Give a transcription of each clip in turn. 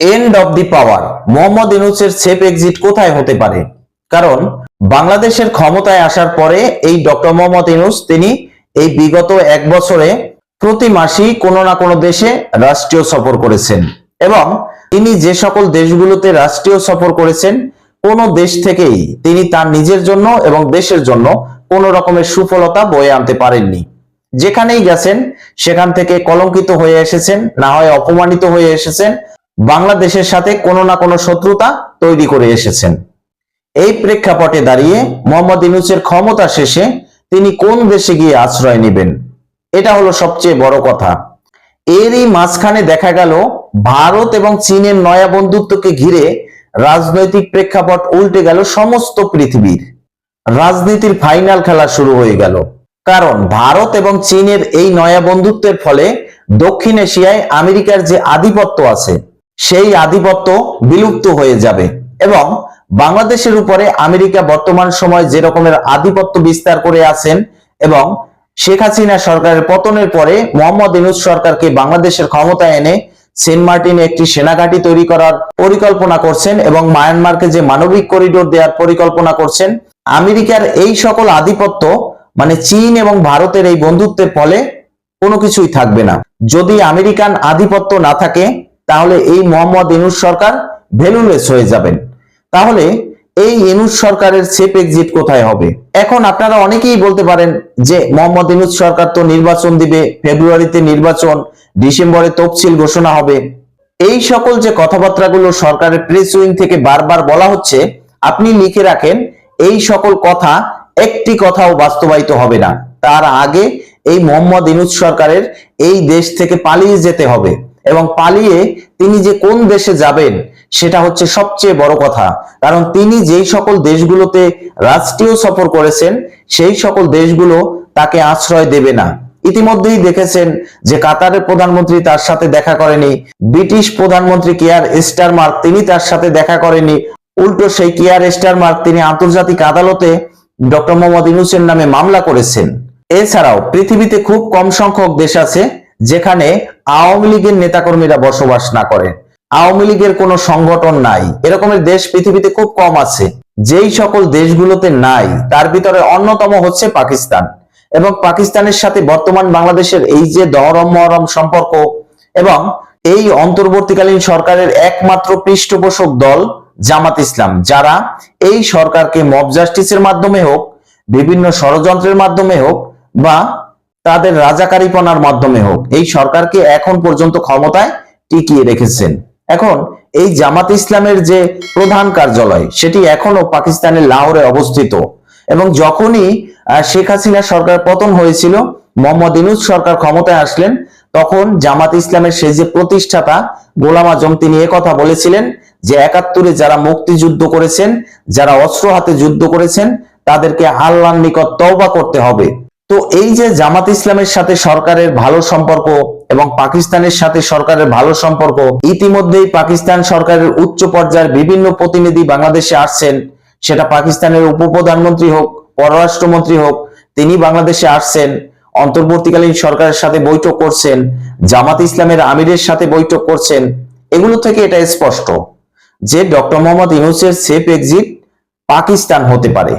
End of the power Mohammad ইউনুসের safe exit কোথায় হতে পারে? কারণ বাংলাদেশের ক্ষমতায় আসার পরে এই ডক্টর মোহাম্মদ ইউনুস, তিনি এই বিগত এক বছরে প্রতি মাসেই কোনো না কোনো দেশে রাষ্ট্রীয় সফর করেছেন। এবং তিনি যে সকল দেশগুলোতে রাষ্ট্রীয় সফর করেছেন, কোন দেশ থেকেই তিনি তার নিজের জন্য এবং দেশের জন্য কোন রকমের সুফলতা বয়ে আনতে পারেননি। যেখানেই গেছেন, সেখান থেকে কলঙ্কিত হয়ে এসেছেন, না হয় অপমানিত হয়ে এসেছেন বাংলাদেশের সাথে কোনো না কোনো শত্রুতা তৈরি করে এসেছেন। এই প্রেক্ষাপটে দাঁড়িয়ে মোহাম্মদ ইউনুসের ক্ষমতা শেষে তিনি কোন দেশে গিয়ে আশ্রয় নেবেন? এটা হলো সবচেয়ে বড় কথা। এরই মাঝখানে দেখা গেল ভারত এবং চীনের নয়া বন্ধুত্বকে ঘিরে রাজনৈতিক প্রেক্ষাপট উল্টে গেল সমস্ত পৃথিবীর। রাজনীতির ফাইনাল খেলা শুরু হয়ে গেল। কারণ ভারত এবং চীনের এই নয়া বন্ধুত্বের ফলে দক্ষিণ এশিয়ায় আমেরিকার যে আধিপত্য আছে সেই আধিপত্য বিলুপ্ত হয়ে যাবে। এবং বাংলাদেশের উপরে আমেরিকা বর্তমান সময় যে রকমের আধিপত্য বিস্তার করে আছেন এবং শেখ হাসিনা সরকারের পতনের পরে মোহাম্মদ ইউনুস সরকারকে বাংলাদেশের ক্ষমতায় এনে সেন্ট মার্টিনে একটি সেনাঘাঁটি তৈরি করার পরিকল্পনা করছেন এবং মায়ানমারকে যে মানবিক করিডোর দেওয়ার পরিকল্পনা করছেন, আমেরিকার এই সকল আধিপত্য মানে চীন এবং ভারতের এই বন্ধুত্বের ফলে কোনো কিছুই থাকবে না। যদি আমেরিকান আধিপত্য না থাকে তাহলে এই মোহাম্মদ ইনুস সরকার ভ্যালুলেস হয়ে যাবেন। তাহলে এই ইনুস সরকারের সেফ এক্সিট কোথায় হবে? এখন আপনারা অনেকেই বলতে পারেন যে মোহাম্মদ ইনুস সরকার তো নির্বাচন দিবে, ফেব্রুয়ারিতে নির্বাচন, ডিসেম্বরে তফসিল ঘোষণা হবে। এই সকল যে কথাবার্তাগুলো সরকারের প্রেস উইং থেকে বারবার বলা হচ্ছে, আপনি লিখে রাখেন, এই সকল কথা একটি কথাও বাস্তবায়িত হবে না। তার আগে এই মোহাম্মদ ইনুস সরকারের এই দেশ থেকে পালিয়ে যেতে হবে। এবং পালিয়ে তিনি যে কোন দেশে যাবেন, সেটা হচ্ছে সবচেয়ে বড় কথা। কারণ তিনি যেই সকল দেশগুলোতে রাষ্ট্রীয় সফর করেছেন, সেই সকল দেশগুলো তাকে আশ্রয় দেবে না। ইতিমধ্যেই দেখেছেন যে কাতারের প্রধানমন্ত্রী তার সাথে দেখা করেনি, ব্রিটিশ প্রধানমন্ত্রী কেয়ার স্টারমার্ক তিনি তার সাথে দেখা করেনি, উল্টো সেই কেয়ার স্টারমার্ক তিনি আন্তর্জাতিক আদালতে ডক্টর মোহাম্মদ ইউনুসের নামে মামলা করেছেন। এছাড়াও পৃথিবীতে খুব কম সংখ্যক দেশ আছে যেখানে আওয়ামী লীগের নেতাকর্মীরা বসবাস না করে আওয়ামী লীগের কোনো সংগঠন নাই। এরকমের দেশ পৃথিবীতে খুব কম আছে। যেই সকল দেশগুলোতে নাই, তার ভিতরে অন্যতম হচ্ছে পাকিস্তান। এবং পাকিস্তানের সাথে বর্তমান বাংলাদেশের এই যে দহরম মহরম সম্পর্ক এবং এই অন্তর্বর্তীকালীন সরকারের একমাত্র পৃষ্ঠপোষক দল জামাত ইসলাম, যারা এই সরকারকে মব জাস্টিসের মাধ্যমে হোক, বিভিন্ন ষড়যন্ত্রের মাধ্যমে হোক বা তাদের রাজাকারীপনার মাধ্যমে হোক। এই সরকারকে এখন পর্যন্ত ক্ষমতায় টিকিয়ে রেখেছেন। এখন এই জামাত ইসলামের যে প্রধান কার্যালয়, সেটি এখনও পাকিস্তানের লাহোরে অবস্থিত। এবং যখনই শেখ হাসিনা সরকার পতন হয়েছিল, মোহাম্মদ ইনুজ সরকার ক্ষমতায় আসলেন, তখন জামাত ইসলামের সেই যে প্রতিষ্ঠাতা গোলাম আজম, তিনি কথা বলেছিলেন যে, একাত্তরে যারা মুক্তিযুদ্ধ করেছেন, যারা অস্ত্র হাতে যুদ্ধ করেছেন, তাদেরকে আল্লাহর নিকট তওবা করতে হবে। তো এই যে জামাত ইসলামের সাথে সরকারের ভালো সম্পর্ক এবং পাকিস্তানের সাথে সরকারের ভালো সম্পর্ক, ইতিমধ্যেই পাকিস্তান সরকারের উচ্চ পর্যায়ের বিভিন্ন প্রতিনিধি বাংলাদেশে আসছেন। সেটা পাকিস্তানের উপপ্রধানমন্ত্রী হোক, পররাষ্ট্রমন্ত্রী হোক, তিনি বাংলাদেশে আসছেন, অন্তর্বর্তীকালীন সরকারের সাথে বৈঠক করছেন, জামাত ইসলামের আমিরের সাথে বৈঠক করছেন। এগুলো থেকে এটা স্পষ্ট যে ডক্টর মোহাম্মদ ইউনুসের সেফ এক্সিট পাকিস্তান হতে পারে।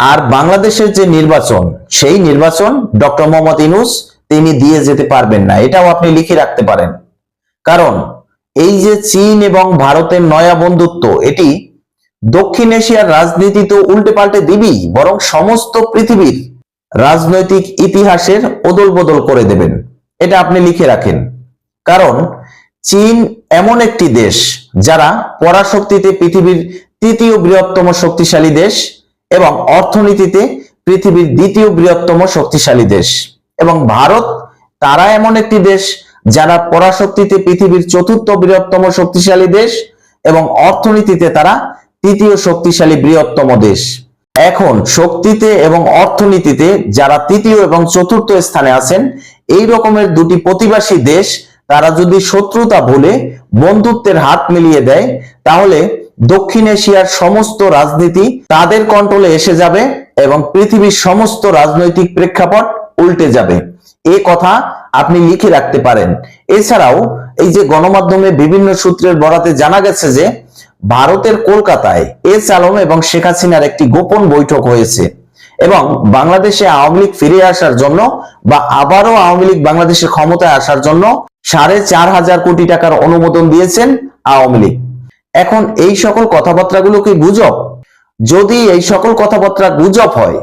আর বাংলাদেশের যে নির্বাচন, সেই নির্বাচন ডক্টর মোহাম্মদ ইনুস তিনি দিয়ে যেতে পারবেন না। এটাও আপনি লিখে রাখতে পারেন। কারণ এই যে চীন এবং ভারতের নয়া বন্ধুত্ব, এটি দক্ষিণ এশিয়ার রাজনীতি তো উল্টে পাল্টে দিবি বরং সমস্ত পৃথিবীর রাজনৈতিক ইতিহাসের অদল বদল করে দেবেন। এটা আপনি লিখে রাখেন। কারণ চীন এমন একটি দেশ যারা পরাশক্তিতে পৃথিবীর তৃতীয় বৃহত্তম শক্তিশালী দেশ এবং অর্থনীতিতে পৃথিবীর দ্বিতীয় বৃহত্তম শক্তিশালী দেশ। এবং ভারত তারা এমন একটি দেশ যারা পরাশক্তিতে পৃথিবীর চতুর্থ বৃহত্তম শক্তিশালী দেশ এবং অর্থনীতিতে তারা তৃতীয় শক্তিশালী বৃহত্তম দেশ। এখন শক্তিতে এবং অর্থনীতিতে যারা তৃতীয় এবং চতুর্থ স্থানে আছেন, এই রকমের দুটি প্রতিবাসী দেশ তারা যদি শত্রুতা ভুলে বন্ধুত্বের হাত মিলিয়ে দেয়, তাহলে দক্ষিণ এশিয়ার সমস্ত রাজনীতি তাদের কন্ট্রোলে এসে যাবে এবং পৃথিবীর সমস্ত রাজনৈতিক প্রেক্ষাপট উল্টে যাবে। এ কথা আপনি লিখে রাখতে পারেন। এছাড়াও এই যে গণমাধ্যমে বিভিন্ন সূত্রের বরাতে জানা গেছে যে, ভারতের কলকাতায় এস আলম এবং শেখ হাসিনার একটি গোপন বৈঠক হয়েছে এবং বাংলাদেশে আওয়ামী লীগ ফিরে আসার জন্য বা আবারও আওয়ামী লীগ বাংলাদেশের ক্ষমতায় আসার জন্য সাড়ে চার হাজার কোটি টাকার অনুমোদন দিয়েছেন আওয়ামী লীগ। এখন এই সকল কথাবার্তাগুলো কি গুজব? যদি এই সকল কথাবার্তা গুজব হয়,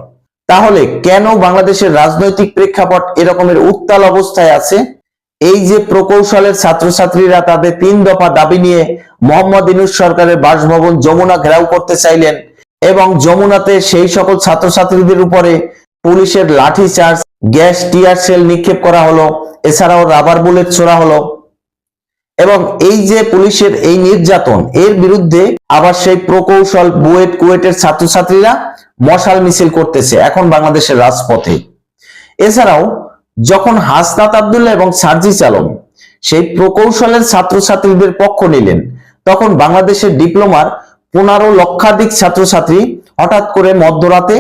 তাহলে কেন বাংলাদেশের রাজনৈতিক প্রেক্ষাপট এরকমের উত্তাল অবস্থায় আছে? এই যে প্রকৌশলের ছাত্রছাত্রীরা তাদের তিন দফা দাবি নিয়ে মোহাম্মদ ইনুস সরকারের বাসভবন যমুনা ঘেরাও করতে চাইলেন এবং যমুনাতে সেই সকল ছাত্রছাত্রীদের উপরে পুলিশের লাঠি চার্জ, গ্যাস, টিয়ার সেল নিক্ষেপ করা হলো, এছাড়াও রাবার বুলেট ছোড়া হলো। এবং এই যে পুলিশের এই নির্যাতন, এর বিরুদ্ধে আবার সেই প্রকৌশল বুয়েট কুয়েটের ছাত্রছাত্রীরা মশাল মিছিল করতেছে এখন বাংলাদেশের রাজপথে। এছাড়াও যখন হাসনাত আবদুল্লাহ এবং সার্জিস আলম সেই প্রকৌশলের ছাত্রছাত্রীদের পক্ষ নিলেন, তখন বাংলাদেশের ডিপ্লোমার পনেরো লক্ষাধিক ছাত্রছাত্রী হঠাৎ করে মধ্যরাতে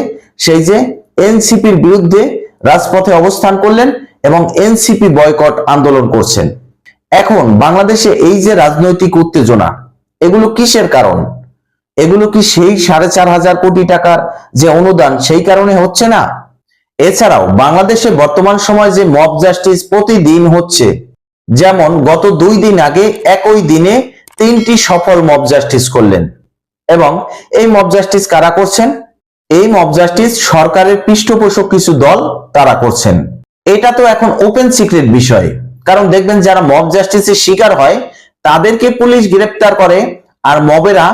সেই যে এনসিপির বিরুদ্ধে রাজপথে অবস্থান করলেন এবং এনসিপি বয়কট আন্দোলন করছেন। এখন বাংলাদেশে এই যে রাজনৈতিক উত্তেজনা, এগুলো কিসের কারণ? এগুলো কি সেই সাড়ে চার হাজার কোটি টাকার যে অনুদান, সেই কারণে হচ্ছে না? এছাড়াও বাংলাদেশে বর্তমান সময় যে মব জাস্টিস প্রতিদিন হচ্ছে, যেমন গত দুই দিন আগে একই দিনে তিনটি সফল মব জাস্টিস করলেন। এবং এই মব জাস্টিস কারা করছেন? এই মব জাস্টিস সরকারের পৃষ্ঠপোষক কিছু দল তারা করছেন। এটা তো এখন ওপেন সিক্রেট বিষয়। কারণ দেখবেন যারা মব জাস্টিসের শিকার হয়, তাদেরকে পুলিশ গ্রেপ্তার করে আর মবেরা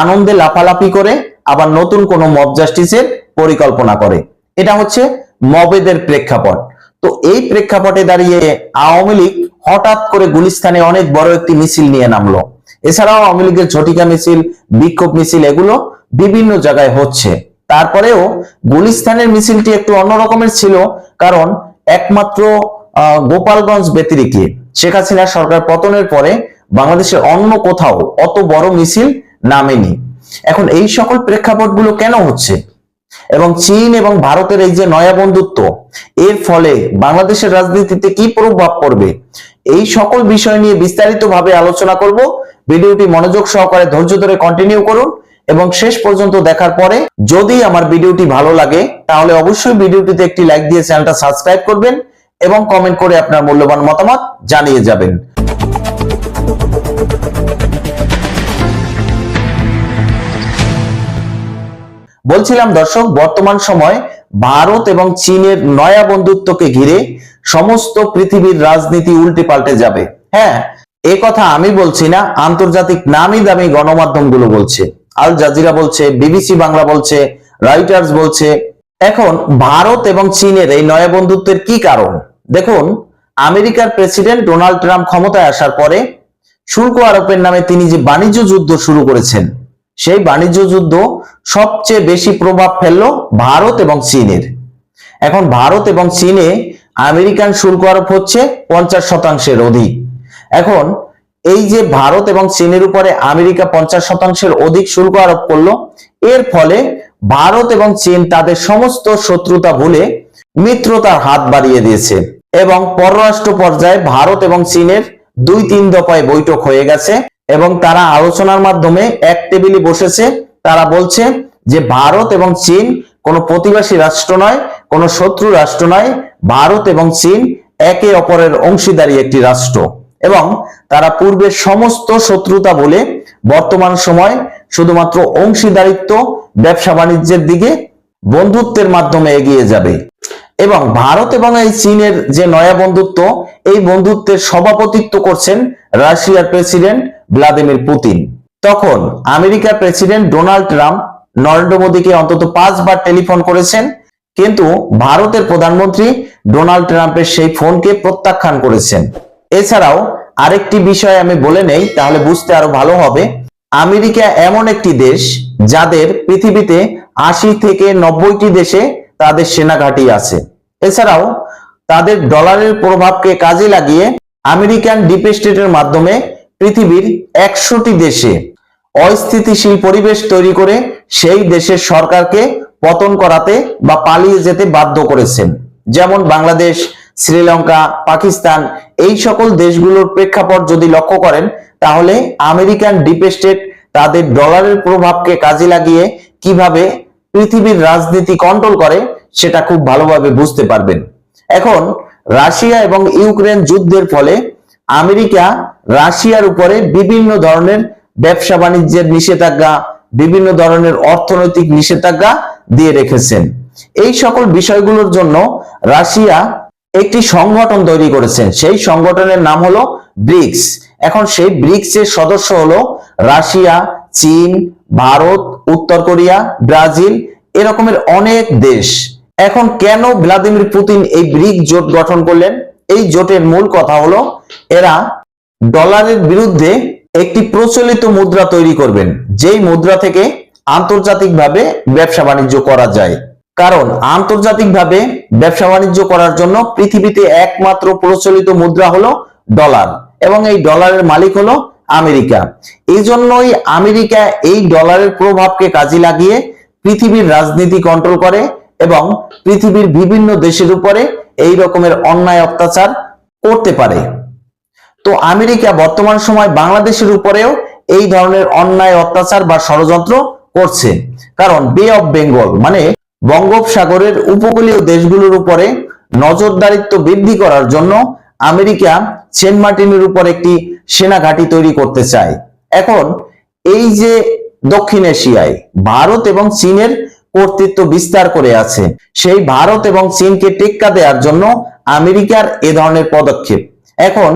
আনন্দে লাফালাফি করে আবার নতুন কোনো মব জাস্টিসের পরিকল্পনা করে। এটা হচ্ছে মবেদের প্রেক্ষাপট। তো এই প্রেক্ষাপটে দাঁড়িয়ে আওয়ামী লীগ হঠাৎ করে গুলিস্তানে অনেক বড় একটি মিছিল নিয়ে নামলো। এছাড়াও আওয়ামী লীগের ঝটিকা মিছিল, বিক্ষোভ মিছিল এগুলো বিভিন্ন জায়গায় হচ্ছে। তারপরেও গুলিস্তানের মিছিলটি একটু অন্য রকমের ছিল, কারণ একমাত্র গোপালগঞ্জ ব্যতিরিকে শেখ হাসিনা সরকার পতনের পরে বাংলাদেশের অন্য কোথাও অত বড় মিছিল নামেনি। এখন এই সকল প্রেক্ষাপটগুলো কেন হচ্ছে? এবং চীন এবং ভারতের এই যে নয়া বন্ধুত্ব, এর ফলে বাংলাদেশের রাজনীতিতে কি প্রভাব পড়বে? এই সকল বিষয় নিয়ে বিস্তারিতভাবে আলোচনা করব। ভিডিওটি মনোযোগ সহকারে ধৈর্য ধরে কন্টিনিউ করুন এবং শেষ পর্যন্ত দেখার পরে যদি আমার ভিডিওটি ভালো লাগে, তাহলে অবশ্যই ভিডিওটিতে একটি লাইক দিয়ে চ্যানেলটা সাবস্ক্রাইব করবেন। এবং কমেন্ট করে আপনার মূল্যবান মতামত জানিয়ে যাবেন। বলছিলাম দর্শক, বর্তমান সময় ভারত এবং চীনের নয়া বন্ধুত্বকে ঘিরে সমস্ত পৃথিবীর রাজনীতি উল্টে পাল্টে যাবে। হ্যাঁ এ কথা আমি বলছি না, আন্তর্জাতিক নামি দামি গণমাধ্যমগুলো বলছে। আল জাজিরা বলছে, বিবিসি বাংলা বলছে রাইটার্স বলছে। এখন ভারত এবং চীনের এই নয়া বন্ধুত্বের কি কারণ? দেখুন, আমেরিকার প্রেসিডেন্ট ডোনাল্ড ট্রাম্প ক্ষমতায় আসার পরে শুল্ক আরোপের নামে তিনি যে বাণিজ্য যুদ্ধ শুরু করেছেন, সেই বাণিজ্য যুদ্ধ সবচেয়ে বেশি প্রভাব ফেলল ভারত এবং চীনের। এখন ভারত এবং চীনে আমেরিকান শুল্ক আরোপ হচ্ছে পঞ্চাশ শতাংশের অধিক। এখন এই যে ভারত এবং চীনের উপরে আমেরিকা পঞ্চাশ শতাংশের অধিক শুল্ক আরোপ করল, এর ফলে ভারত এবং চীন তাদের সমস্ত শত্রুতা ভুলে মিত্রতার হাত বাড়িয়ে দিয়েছে। এবং পররাষ্ট্র পর্যায়ে ভারত এবং চীনের দুই তিন দফায় বৈঠক হয়ে গেছে এবং তারা আলোচনার মাধ্যমে এক টেবিলে বসেছে। তারা বলছে যে ভারত এবং চীন কোনো প্রতিবেশী রাষ্ট্র নয়, কোনো শত্রু রাষ্ট্র নয়। ভারত এবং চীন একে অপরের অংশীদারী একটি রাষ্ট্র এবং তারা পূর্বের সমস্ত শত্রুতা বলে বর্তমান সময় শুধুমাত্র অংশীদারিত্ব ব্যবসা বাণিজ্যের দিকে বন্ধুত্বের মাধ্যমে এগিয়ে যাবে। এবং ভারত এবং এই চীনের যে নয়া বন্ধুত্ব, এই বন্ধুত্বের সভাপতিত্ব করছেন রাশিয়ার প্রেসিডেন্ট ভ্লাদিমির পুতিন। তখন আমেরিকার প্রেসিডেন্ট ডোনাল্ড ট্রাম্প নরেন্দ্র মোদীকে অন্তত পাঁচবার টেলিফোন করেছেন, কিন্তু ভারতের প্রধানমন্ত্রী ডোনাল্ড ট্রাম্পের সেই ফোনকে প্রত্যাখ্যান করেছেন। এছাড়াও আরেকটি বিষয় আমি বলে নেই, তাহলে বুঝতে আরও ভালো হবে। আমেরিকা এমন একটি দেশ যাদের পৃথিবীতে আশি থেকে নব্বইটি দেশে তাদের সেনা ঘাঁটি আছে। এছাড়াও, তাদের ডলারের প্রভাবকে কাজে লাগিয়ে আমেরিকান ডিপ স্টেটের মাধ্যমে পৃথিবীর একশোটি দেশে অস্থিতিশীল পরিবেশ তৈরি করে সেই দেশের সরকারকে পতন করাতে বা পালিয়ে যেতে বাধ্য করেছেন। যেমন বাংলাদেশ, শ্রীলঙ্কা, পাকিস্তান, এই সকল দেশগুলোর প্রেক্ষাপট যদি লক্ষ্য করেন, তাহলে আমেরিকান ডিপ স্টেট তাদের ডলারের প্রভাবকে কাজে লাগিয়ে কীভাবে পৃথিবীর রাজনীতি কন্ট্রোল করে, সেটা খুব ভালোভাবে বুঝতে পারবেন। এখন, রাশিয়া এবং ইউক্রেন যুদ্ধের ফলে আমেরিকা রাশিয়ার উপরে বিভিন্ন ধরনের ব্যবসা বাণিজ্যের নিষেধাজ্ঞা, বিভিন্ন ধরনের অর্থনৈতিক নিষেধাজ্ঞা দিয়ে রেখেছেন। এই সকল বিষয়গুলোর জন্য রাশিয়া একটি সংগঠন তৈরি করেছেন। সেই সংগঠনের নাম হলো ব্রিক্স। এখন সেই ব্রিক্স এর সদস্য হলো রাশিয়া, চীন ভারত, উত্তর কোরিয়া, ব্রাজিল এরকমের অনেক দেশ। এখন কেন ভ্লাদিমির পুতিন এই ব্রিক জোট গঠন করলেন? এই জোটের মূল কথা হলো, এরা ডলারের বিরুদ্ধে একটি প্রচলিত মুদ্রা তৈরি করবেন, যেই মুদ্রা থেকে আন্তর্জাতিকভাবে ব্যবসা বাণিজ্য করা যায়। কারণ আন্তর্জাতিকভাবে ব্যবসা বাণিজ্য করার জন্য পৃথিবীতে একমাত্র প্রচলিত মুদ্রা হলো ডলার, এবং এই ডলারের মালিক হলো আমেরিকা। এই জন্যই আমেরিকা এই ডলারের প্রভাবকে কাজে লাগিয়ে পৃথিবীর রাজনীতি কন্ট্রোল করে এবং পৃথিবীর বিভিন্ন দেশের উপরে এই রকমের অন্যায় অত্যাচার করতে পারে। তো আমেরিকা বর্তমান সময় বাংলাদেশের উপরেও এই ধরনের অন্যায় অত্যাচার বা ষড়যন্ত্র করছে। কারণ বে অফ বেঙ্গল মানে বঙ্গোপসাগরের উপকূলীয় দেশগুলোর উপরে নজরদারিত্ব বৃদ্ধি করার জন্য আমেরিকা সেন্ট মার্টিনের উপর একটি সেনা ঘাঁটি তৈরি করতে চায়। এখন এই যে দক্ষিণ এশিয়ায় ভারত এবং চীনের কর্তৃত্ব বিস্তার করে আছে, সেই ভারত এবং চীনকে টেক্কা দেওয়ার জন্য আমেরিকার এ ধরনের পদক্ষেপ। এখন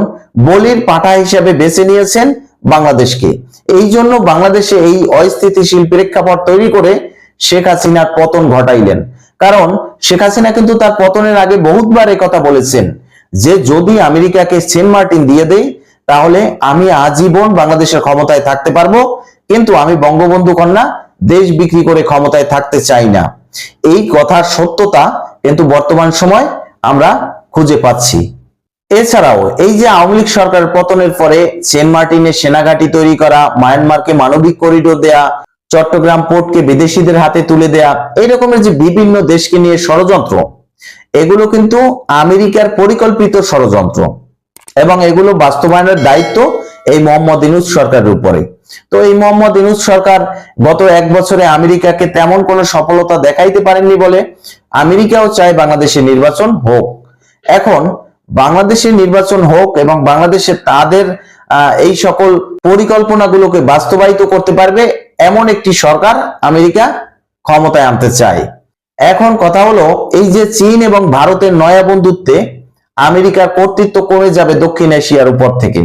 বলির পাঠা হিসেবে বেছে নিয়েছেন বাংলাদেশকে। এই জন্য বাংলাদেশে এই অস্থিতিশীল প্রেক্ষাপট তৈরি করে শেখ হাসিনার পতন ঘটাইলেন। কারণ শেখ হাসিনা কিন্তু তার পতনের আগে বহুতবার কথা বলেছেন যে যদি আমেরিকাকে সেন্ট মার্টিন দিয়ে দেই তাহলে আমি আজীবন বাংলাদেশের ক্ষমতায় থাকতে পারব, কিন্তু আমি বঙ্গবন্ধু কন্যা দেশ বিক্রি করে ক্ষমতায় থাকতে চাই না। এই কথার সত্যতা কিন্তু বর্তমান সময় আমরা খুঁজে পাচ্ছি। এছাড়াও এই যে আওয়ামী লীগ সরকারের পতনের পরে সেন্ট মার্টিনে সেনাঘাটি তৈরি করা, মায়ানমারকে মানবিক করিডোর দেয়া, চট্টগ্রাম পোর্টকে বিদেশিদের হাতে তুলে দেয়া, এই রকমের যে বিভিন্ন দেশকে নিয়ে ষড়যন্ত্র, এগুলো কিন্তু আমেরিকার পরিকল্পিত ষড়যন্ত্র। এবং এগুলো বাস্তবায়নের দায়িত্ব এই মোহাম্মদ ইনুস সরকারের উপরে। তো এই মোহাম্মদ ইনুস সরকার গত এক বছরে আমেরিকাকে তেমন কোনো সফলতা দেখাইতে পারেননি বলে আমেরিকাও চায় বাংলাদেশে নির্বাচন হোক। এখন বাংলাদেশে নির্বাচন হোক এবং বাংলাদেশে তাদের এই সকল পরিকল্পনাগুলোকে বাস্তবায়িত করতে পারবে এমন একটি সরকার আমেরিকা ক্ষমতায় আনতে চায়। এখন কথা হলো, এই যে চীন এবং ভারতের নয়া বন্ধুত্বে আমেরিকার কর্তৃত্ব কমে যাবে দক্ষিণ এশিয়ার উপর থেকে।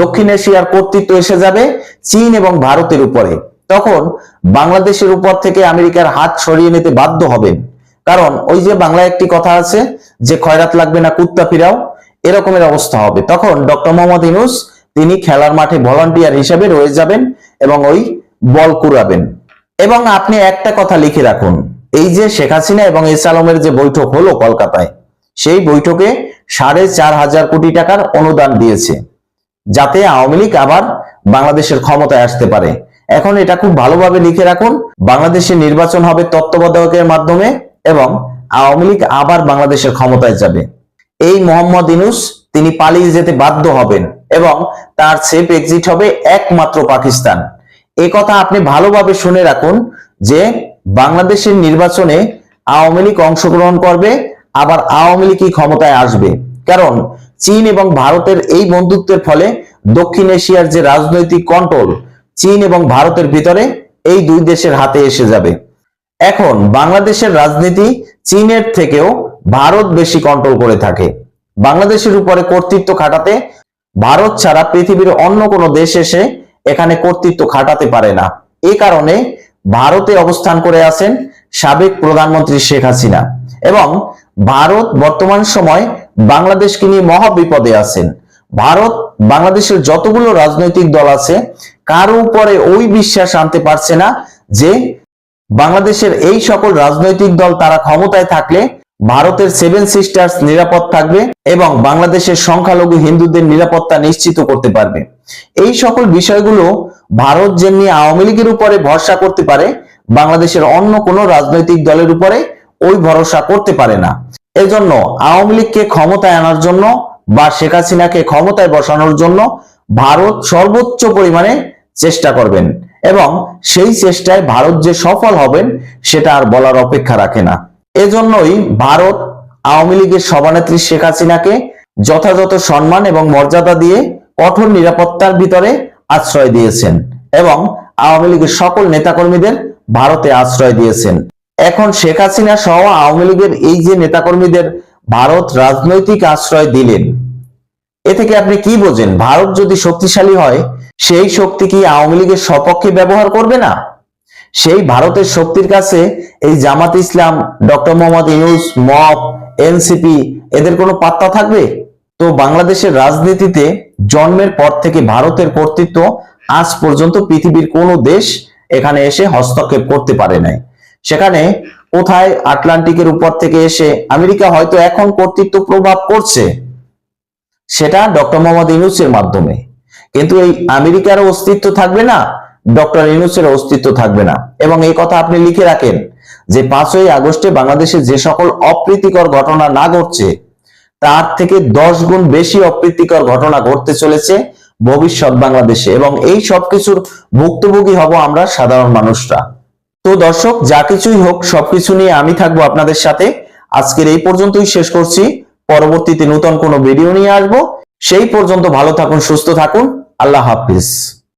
দক্ষিণ এশিয়ার কর্তৃত্ব এসে যাবে চীন এবং ভারতের উপরে। তখন বাংলাদেশের উপর থেকে আমেরিকার হাত সরিয়ে নিতে বাধ্য হবেন। কারণ ওই যে বাংলায় একটি কথা আছে যে, খয়রাত লাগবে না কুত্তা ফিরাও এরকমের অবস্থা হবে। তখন ডক্টর মোহাম্মদ ইনুস তিনি খেলার মাঠে ভলান্টিয়ার হিসেবে রয়ে যাবেন এবং ওই বল কুড়াবেন। এবং আপনি একটা কথা লিখে রাখুন। এই যে শেখ হাসিনা এবং এস আলমের যে বৈঠক হলো কলকাতায়, সেই বৈঠকে সাড়ে চার হাজার কোটি টাকার অনুদান দিয়েছে, যাতে আওয়ামী লীগ আবার বাংলাদেশের ক্ষমতায় আসতে পারে। এখন এটা খুব ভালোভাবে লিখে রাখুন বাংলাদেশের নির্বাচন হবে তত্ত্বাবধায়কের মাধ্যমে এবং আওয়ামী লীগ আবার বাংলাদেশের ক্ষমতায় যাবে। এই মোহাম্মদ ইনুস তিনি পালিয়ে যেতে বাধ্য হবেন এবং তার সেফ এক্সিট হবে একমাত্র পাকিস্তান। এই কথা আপনি ভালোভাবে শুনে রাখুন যে বাংলাদেশের নির্বাচনে আওয়ামী লীগ অংশগ্রহণ করবে আবার আওয়ামী লীগই ক্ষমতায় আসবে। কারণ চীন এবং ভারতের এই বন্ধুত্বের ফলে দক্ষিণ এশিয়ার যে রাজনৈতিক কন্ট্রোল, চীন এবং ভারতের ভিতরে এই দুই দেশের হাতে এসে যাবে। এখন বাংলাদেশের রাজনীতি চীনের থেকেও ভারত বেশি কন্ট্রোল করে থাকে। বাংলাদেশের উপরে কর্তৃত্ব খাটাতে ভারত ছাড়া পৃথিবীর অন্য কোনো দেশ এসে এখানে কর্তৃত্ব খাটাতে পারে না। এ কারণে ভারতে অবস্থান করে আছেন সাবেক প্রধানমন্ত্রী শেখ হাসিনা। এবং ভারত বর্তমান সময় বাংলাদেশকে নিয়ে মহা বিপদে আছেন। ভারত বাংলাদেশের যতগুলো রাজনৈতিক দল আছে, কারও উপরে ওই বিশ্বাস আনতে পারছে না যে বাংলাদেশের এই সকল রাজনৈতিক দল তারা ক্ষমতায় থাকলে ভারতের সেভেন সিস্টার্স নিরাপদ থাকবে এবং বাংলাদেশের সংখ্যালঘু হিন্দুদের নিরাপত্তা নিশ্চিত করতে পারবে। এই সকল বিষয়গুলো ভারত যেমনি আওয়ামী লীগের উপরে ভরসা করতে পারে, বাংলাদেশের অন্য কোনো রাজনৈতিক দলের উপরে ওই ভরসা করতে পারে না। এজন্য আওয়ামী লীগকে ক্ষমতায় আনার জন্য বা শেখ হাসিনাকে ক্ষমতায় বসানোর জন্য ভারত সর্বোচ্চ পরিমাণে চেষ্টা করবেন এবং সেই চেষ্টায় ভারত যে সফল হবেন, সেটা আর বলার অপেক্ষা রাখে না। এজন্যই ভারত আওয়ামী লীগের সভানেত্রী শেখ হাসিনাকে যথাযথ সম্মান এবং মর্যাদা দিয়ে কঠোর নিরাপত্তার ভিতরে আশ্রয় দিয়েছেন এবং আওয়ামী লীগের সকল নেতাকর্মীদের ভারতে আশ্রয় দিয়েছেন। এখন শেখ হাসিনা সহ আওয়ামী লীগের এই যে নেতাকর্মীদের ভারত রাজনৈতিক আশ্রয় দিলেন, এ থেকে আপনি কি বোঝেন? ভারত যদি শক্তিশালী হয়, সেই শক্তি কি আওয়ামী লীগের সপক্ষে ব্যবহার করবে না? সেই ভারতের শক্তির কাছে এই জামাত ইসলাম, ডক্টর মোহাম্মদ ইউনুস মপ এনসিপি, এদের কোনো পাত্তা থাকবে? তো বাংলাদেশের রাজনীতিতে জন্মের পর থেকে ভারতের কর্তৃত্ব আজ পর্যন্ত পৃথিবীর কোনো দেশ এখানে এসে হস্তক্ষেপ করতে পারে নাই। সেখানে কোথায় আটলান্টিকের উপর থেকে এসে আমেরিকা হয়তো এখন কর্তৃত্ব প্রভাব করছে, সেটা ডক্টর মোহাম্মদ ইউনুসের মাধ্যমে। কিন্তু এই আমেরিকার অস্তিত্ব থাকবে না, ডক্টর ইউনুসের অস্তিত্ব থাকবে না। এবং এই কথা আপনি লিখে রাখেন যে পাঁচই আগস্টে বাংলাদেশে যে সকল অপ্রীতিকর ঘটনা না ঘটছে, তার থেকে দশ গুণ বেশি অপ্রীতিকর ঘটনা ঘটতে চলেছে ভবিষ্যৎ বাংলাদেশে। এবং এই সবকিছুর ভুক্তভোগী হব আমরা সাধারণ মানুষরা। তো দর্শক, যা কিছুই হোক, সবকিছু নিয়ে আমি থাকব আপনাদের সাথে। আজকের এই পর্যন্তই শেষ করছি। পরবর্তীতে নতুন কোনো ভিডিও নিয়ে আসব। সেই পর্যন্ত ভালো থাকুন, সুস্থ থাকুন। আল্লাহ হাফিজ।